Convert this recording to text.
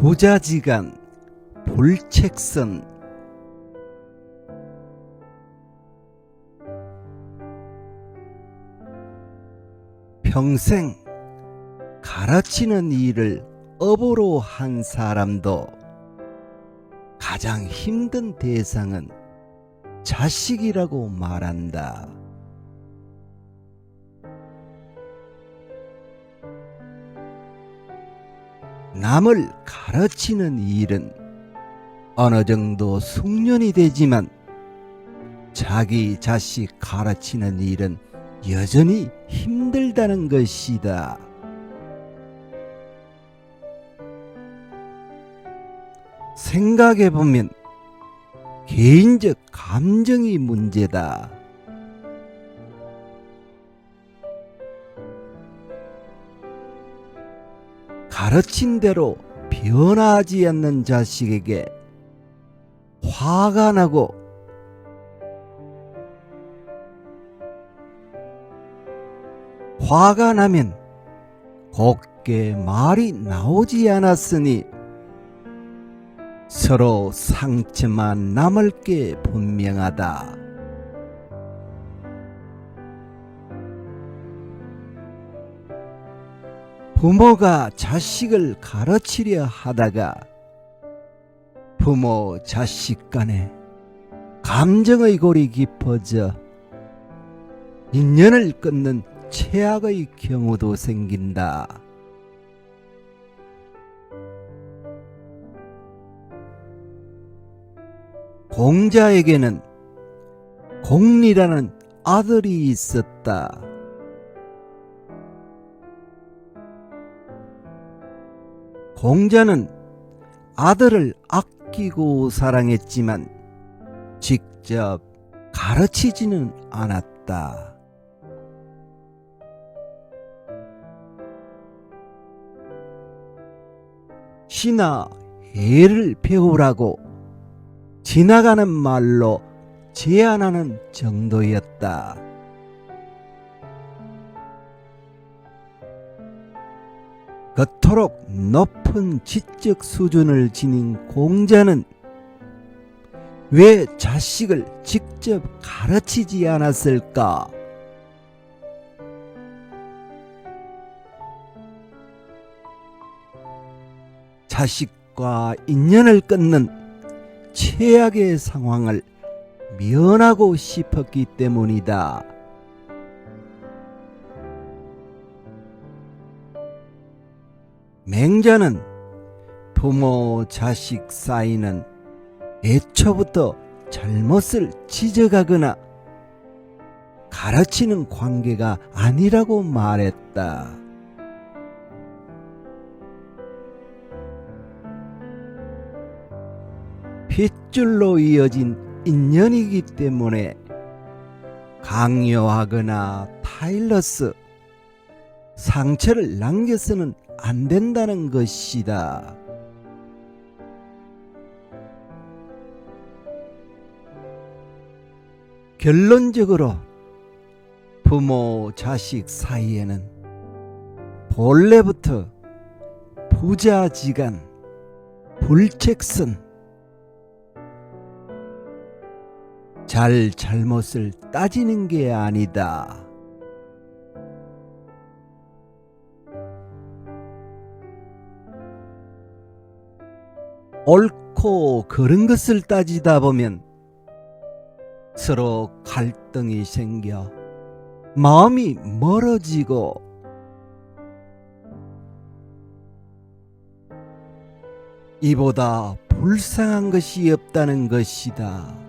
부자지간 볼책선 평생 가르치는 일을 업으로 한 사람도 가장 힘든 대상은 자식이라고 말한다. 남을 가르치는 일은 어느 정도 숙련이 되지만 자기 자식 가르치는 일은 여전히 힘들다는 것이다. 생각해 보면 개인적 감정이 문제다. 가르친 대로 변하지 않는 자식에게 화가 나고 화가 나면 곱게 말이 나오지 않았으니 서로 상처만 남을 게 분명하다. 부모가 자식을 가르치려 하다가 부모 자식 간에 감정의 골이 깊어져 인연을 끊는 최악의 경우도 생긴다. 공자에게는 공리라는 아들이 있었다. 공자는 아들을 아끼고 사랑했지만 직접 가르치지는 않았다. 시나 예를 배우라고 지나가는 말로 제안하는 정도였다. 그토록 높은 지적 수준을 지닌 공자는 왜 자식을 직접 가르치지 않았을까? 자식과 인연을 끊는 최악의 상황을 면하고 싶었기 때문이다. 맹자는 부모 자식 사이는 애초부터 잘못을 지적하거나 가르치는 관계가 아니라고 말했다. 핏줄로 이어진 인연이기 때문에 강요하거나 타일러스 상처를 남겨서는 안 된다는 것이다. 결론적으로 부모 자식 사이에는 본래부터 부자지간 불책선 잘 잘못을 따지는 게 아니다. 옳고 그른 것을 따지다 보면 서로 갈등이 생겨 마음이 멀어지고 이보다 불쌍한 것이 없다는 것이다.